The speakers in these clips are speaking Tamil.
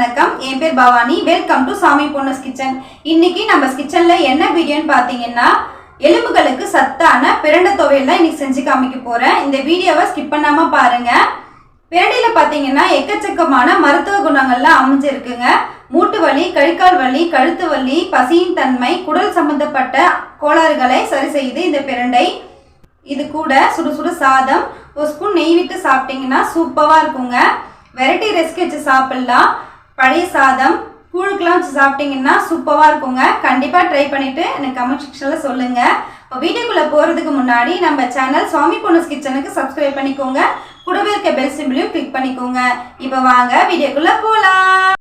வணக்கம். என் பேர் பவானி. வெல்கம் டு சாமி பொண்ணஸ் கிச்சன் இன்னைக்கு நம்ம கிச்சன்ல என்ன வீடியோன்னு பார்த்தீங்கன்னா எலும்புகளுக்கு சத்தான பிரண்டை துவையல் தான் இன்னைக்கு செஞ்சு காமிக்க போறேன். இந்த வீடியோவை ஸ்கிப் பண்ணாம பாருங்க. பிரண்டையில பார்த்தீங்கன்னா எக்கச்சக்கமான மருத்துவ குணங்கள்லாம் அமைஞ்சிருக்குங்க. மூட்டு வலி கழிக்கால் வலி கழுத்து வலி பசியின் தன்மை குடல் சம்பந்தப்பட்ட கோளாறுகளை சரி செய்து இந்த பிரண்டை. இது கூட சுடு சுடு சாதம். ஒரு ஸ்பூன் நெய் விட்டு சாப்பிட்டீங்கன்னா சூப்பராக இருக்குங்க. வெரைட்டி ரெசிபி வச்சு சாப்பிட்லாம். பழைய சாதம் கூழுக்கெல்லாம் வச்சு சாப்பிட்டீங்கன்னா சூப்பராக இருக்குங்க. கண்டிப்பாக ட்ரை பண்ணிவிட்டு எனக்கு கமெண்ட் செக்ஷனில் சொல்லுங்கள் இப்போ வீடியோக்குள்ளே போகிறதுக்கு முன்னாடி நம்ம சேனல் சுவாமி பொண்ணுஸ் கிச்சனுக்கு சப்ஸ்கிரைப் பண்ணிக்கோங்க. கூடவே இருக்க பெல் சிம்பிளையும் கிளிக் பண்ணிக்கோங்க. இப்போ வாங்க வீடியோக்குள்ளே போகலாம்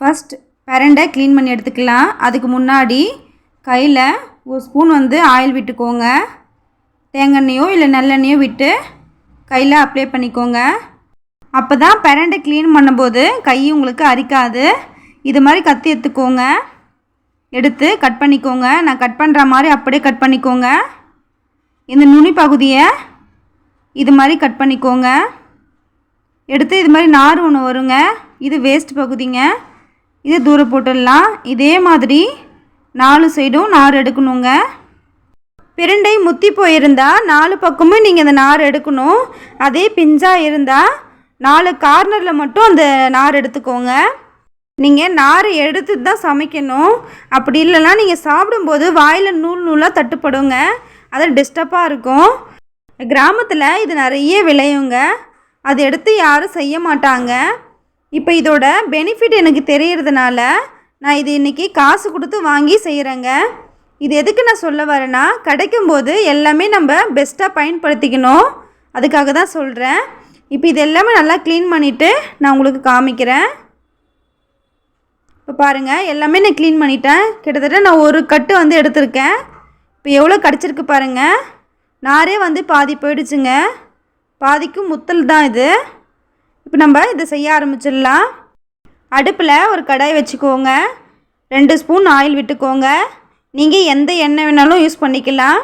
ஃபர்ஸ்ட் பிரண்டை க்ளீன் பண்ணி எடுத்துக்கலாம். அதுக்கு முன்னாடி கையில் ஒரு ஸ்பூன் வந்து ஆயில் விட்டுக்கோங்க. தேங்காய் எண்ணெயோ இல்லை நல்லெண்ணெயோ விட்டு கையில் அப்ளை பண்ணிக்கோங்க. அப்போ தான் பெரண்டை க்ளீன் பண்ணும்போது கை உங்களுக்கு அரிக்காது. இது மாதிரி கத்தி எடுத்துக்கோங்க. எடுத்து கட் பண்ணிக்கோங்க. நான் கட் பண்ணுற மாதிரி அப்படியே கட் பண்ணிக்கோங்க. இந்த நுனி பகுதியை இது மாதிரி கட் பண்ணிக்கோங்க. எடுத்து இது மாதிரி நார் ஒன்று வருங்க. இது வேஸ்ட் பகுதிங்க. இது தூரம் போட்டுடலாம். இதே மாதிரி நாலு சைடும் நார் எடுக்கணுங்க. பிரண்டை முத்தி போயிருந்தால் நாலு பக்கமும் நீங்கள் இந்த நார் எடுக்கணும். அதே பிஞ்சாக இருந்தால் நாலு கார்னரில் மட்டும் அந்த நார் எடுத்துக்கோங்க. நீங்கள் நார் எடுத்து தான் சமைக்கணும். அப்படி இல்லைன்னா நீங்கள் சாப்பிடும்போது வாயில் நூல் நூலாக தட்டுப்படுங்க. அது டிஸ்டர்பாக இருக்கும். கிராமத்தில் இது நிறைய விளையுங்க. அது எடுத்து யாரும் செய்ய மாட்டாங்க. இப்போ இதோட பெனிஃபிட் எனக்கு தெரியறதுனால நான் இது இன்றைக்கி காசு கொடுத்து வாங்கி செய்கிறேங்க இது எதுக்கு நான் சொல்ல வரேன்னா கிடைக்கும்போது எல்லாமே நம்ம பெஸ்ட்டாக பயன்படுத்திக்கணும். அதுக்காக தான் சொல்கிறேன் இப்போ இது எல்லாமே நல்லா க்ளீன் பண்ணிவிட்டு நான் உங்களுக்கு காமிக்கிறேன். இப்போ பாருங்கள் எல்லாமே நான் க்ளீன் பண்ணிட்டேன். கிட்டத்தட்ட நான் ஒரு கட்டு வந்து எடுத்திருக்கேன். இப்போ எவ்வளோ கிடச்சிருக்கு பாருங்கள் நாரே வந்து பாதி போயிடுச்சுங்க. பாதிக்கும் முத்தல் தான் இது. இப்போ நம்ம இதை செய்ய ஆரம்பிச்சிடலாம். அடுப்பில் ஒரு கடாய் வச்சுக்கோங்க. ரெண்டு ஸ்பூன் ஆயில் விட்டுக்கோங்க. நீங்கள் எந்த எண்ணெய் வேணாலும் யூஸ் பண்ணிக்கலாம்.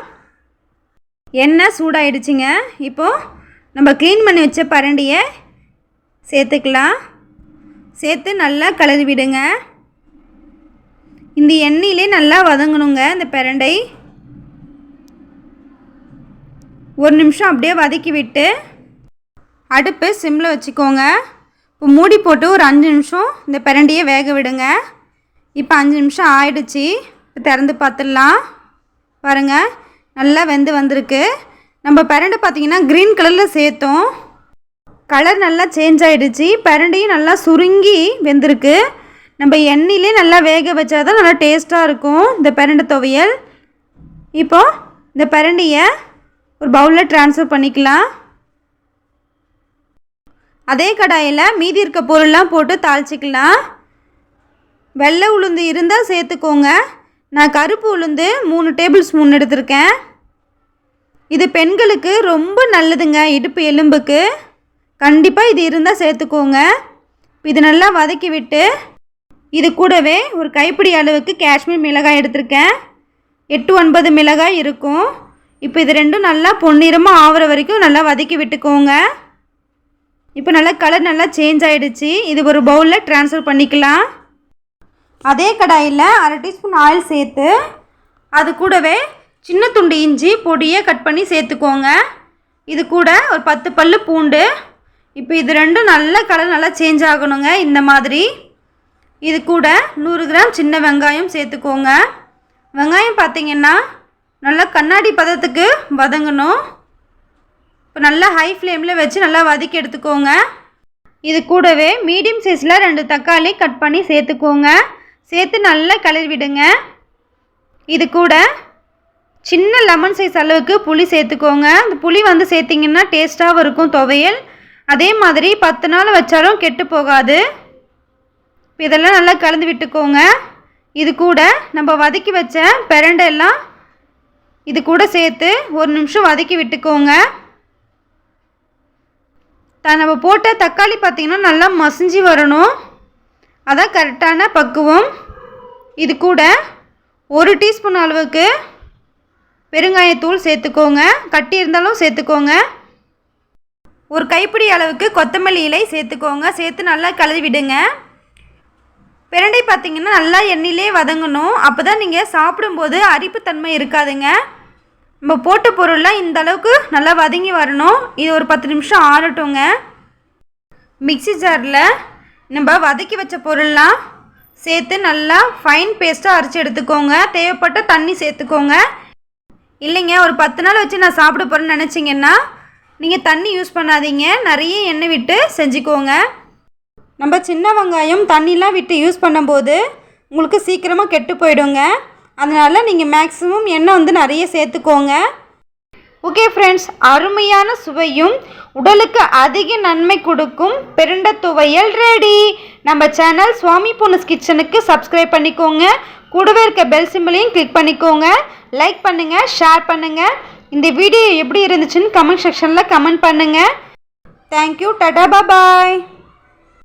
எண்ணெய் சூடாயிடுச்சுங்க. இப்போது நம்ம க்ளீன் பண்ணி வச்ச பரண்டியை சேர்த்துக்கலாம். சேர்த்து நல்லா கலரி விடுங்க. இந்த எண்ணெயிலே நல்லா வதங்கணுங்க இந்த பிரண்டை. ஒரு நிமிஷம் அப்படியே வதக்கி விட்டு அடுப்பு சிம்மில் வச்சுக்கோங்க. இப்போ மூடி போட்டு ஒரு அஞ்சு நிமிஷம் இந்த பிரண்டியை வேக விடுங்க. இப்போ அஞ்சு நிமிஷம் ஆயிடுச்சு. இப்போ திறந்து பார்த்துடலாம். பாருங்கள் நல்லா வெந்து வந்திருக்கு. நம்ம பரண்டை பார்த்தீங்கன்னா க்ரீன் கலரில் சேர்த்தோம். கலர் நல்லா சேஞ்ச் ஆகிடுச்சு பரண்டையும் நல்லா சுருங்கி வெந்திருக்கு. நம்ம எண்ணெயிலே நல்லா வேக வச்சா தான் நல்லா டேஸ்ட்டாக இருக்கும் இந்த பரண்டை துவையல். இப்போது இந்த பரண்டையை ஒரு பவுலில் ட்ரான்ஸ்ஃபர் பண்ணிக்கலாம். அதே கடாயில் மீதி இருக்க பொருள்லாம் போட்டு தாளிச்சிக்கலாம். வெள்ளை உளுந்து இருந்தால் சேர்த்துக்கோங்க. நான் கருப்பு உளுந்து மூணு டேபிள் ஸ்பூன் எடுத்திருக்கேன். இது பெண்களுக்கு ரொம்ப நல்லதுங்க இடுப்பு எலும்புக்கு. கண்டிப்பாக இது இருந்தால் சேர்த்துக்கோங்க. இது நல்லா வதக்கி விட்டு இது கூடவே ஒரு கைப்பிடி அளவுக்கு காஷ்மீர் மிளகாய் எடுத்திருக்கேன். எட்டு ஒன்பது மிளகாய் இருக்கும். இப்போ இது ரெண்டும் நல்லா பொன்னிறமாக ஆகிற வரைக்கும் நல்லா வதக்கி விட்டுக்கோங்க. இப்போ நல்லா கலர் நல்லா சேஞ்ச் ஆகிடுச்சு இது ஒரு பவுலில் ட்ரான்ஸ்ஃபர் பண்ணிக்கலாம். அதே கடாயில் அரை டீஸ்பூன் ஆயில் சேர்த்து அது கூடவே சின்ன துண்டு இஞ்சி பொடியை கட் பண்ணி சேர்த்துக்கோங்க. இது கூட ஒரு பத்து பல்லு பூண்டு. இப்போ இது ரெண்டும் நல்ல கலர் நல்லா சேஞ்ச் ஆகணுங்க இந்த மாதிரி. இது கூட நூறு கிராம் சின்ன வெங்காயம் சேர்த்துக்கோங்க. வெங்காயம் பார்த்திங்கன்னா நல்லா கண்ணாடி பதத்துக்கு வதங்கணும். இப்போ நல்லா ஹை ஃப்ளேமில் வச்சு நல்லா வதக்கி எடுத்துக்கோங்க. இது கூடவே மீடியம் சைஸில் ரெண்டு தக்காளி கட் பண்ணி சேர்த்துக்கோங்க. சேர்த்து நல்லா கிளறி விடுங்க. இது கூட சின்ன லெமன் சைஸ் அளவுக்கு புளி சேர்த்துக்கோங்க. அந்த புளி வந்து சேர்த்திங்கன்னா டேஸ்ட்டாகவும் இருக்கும் துவையல். அதே மாதிரி பத்து நாள் வச்சாலும் கெட்டு போகாது. இப்போ இதெல்லாம் நல்லா கலந்து விட்டுக்கோங்க. இது கூட நம்ம வதக்கி வச்ச பிரண்டெல்லாம் இது கூட சேர்த்து ஒரு நிமிஷம் வதக்கி விட்டுக்கோங்க. த நம்ம போட்ட தக்காளி பார்த்திங்கன்னா நல்லா மசிஞ்சு வரணும். அதான் கரெக்டான பக்குவம். இது கூட ஒரு டீஸ்பூன் அளவுக்கு பெருங்காயத்தூள் சேர்த்துக்கோங்க. கட்டி இருந்தாலும் சேர்த்துக்கோங்க. ஒரு கைப்பிடி அளவுக்கு கொத்தமல்லி இலை சேர்த்துக்கோங்க. சேர்த்து நல்லா கலரி விடுங்க. பிரண்டை பார்த்தீங்கன்னா நல்லா எண்ணெயிலே வதங்கணும். அப்போ தான் நீங்கள் சாப்பிடும்போது அரிப்புத்தன்மை இருக்காதுங்க. நம்ம போட்ட பொருள்லாம் இந்த அளவுக்கு நல்லா வதங்கி வரணும். இது ஒரு பத்து நிமிஷம் ஆறட்டுங்க. மிக்ஸி ஜாரில் நம்ம வதக்கி வச்ச பொருள்லாம் சேர்த்து நல்லா ஃபைன் பேஸ்ட்டாக அரைச்சி எடுத்துக்கோங்க. தேவைப்பட்ட தண்ணி சேர்த்துக்கோங்க. இல்லைங்க ஒரு பத்து நாள் வச்சு நான் சாப்பிட போகிறேன்னு நினச்சிங்கன்னா நீங்கள் தண்ணி யூஸ் பண்ணாதீங்க. நிறைய எண்ணெய் விட்டு செஞ்சுக்கோங்க. நம்ம சின்ன வெங்காயம் தண்ணிலாம் விட்டு யூஸ் பண்ணும்போது உங்களுக்கு சீக்கிரமாக கெட்டு போயிடுங்க. அதனால் நீங்கள் மேக்ஸிமம் எண்ணெய் வந்து நிறைய சேர்த்துக்கோங்க. ஓகே ஃப்ரெண்ட்ஸ் அருமையான சுவையும் உடலுக்கு அதிக நன்மை கொடுக்கும் பெருண்ட துவையல் ரெடி நம்ம சேனல் சுவாமி பொண்ணுஸ் கிச்சனுக்கு சப்ஸ்கிரைப் பண்ணிக்கோங்க. கூடவே இருக்க பெல் சிம்பிளையும் கிளிக் பண்ணிக்கோங்க. லைக் பண்ணுங்கள் ஷேர் பண்ணுங்கள் இந்த வீடியோ எப்படி இருந்துச்சுன்னு கமெண்ட் செக்ஷனில் கமெண்ட் பண்ணுங்கள் தேங்க்யூ டடா பாய்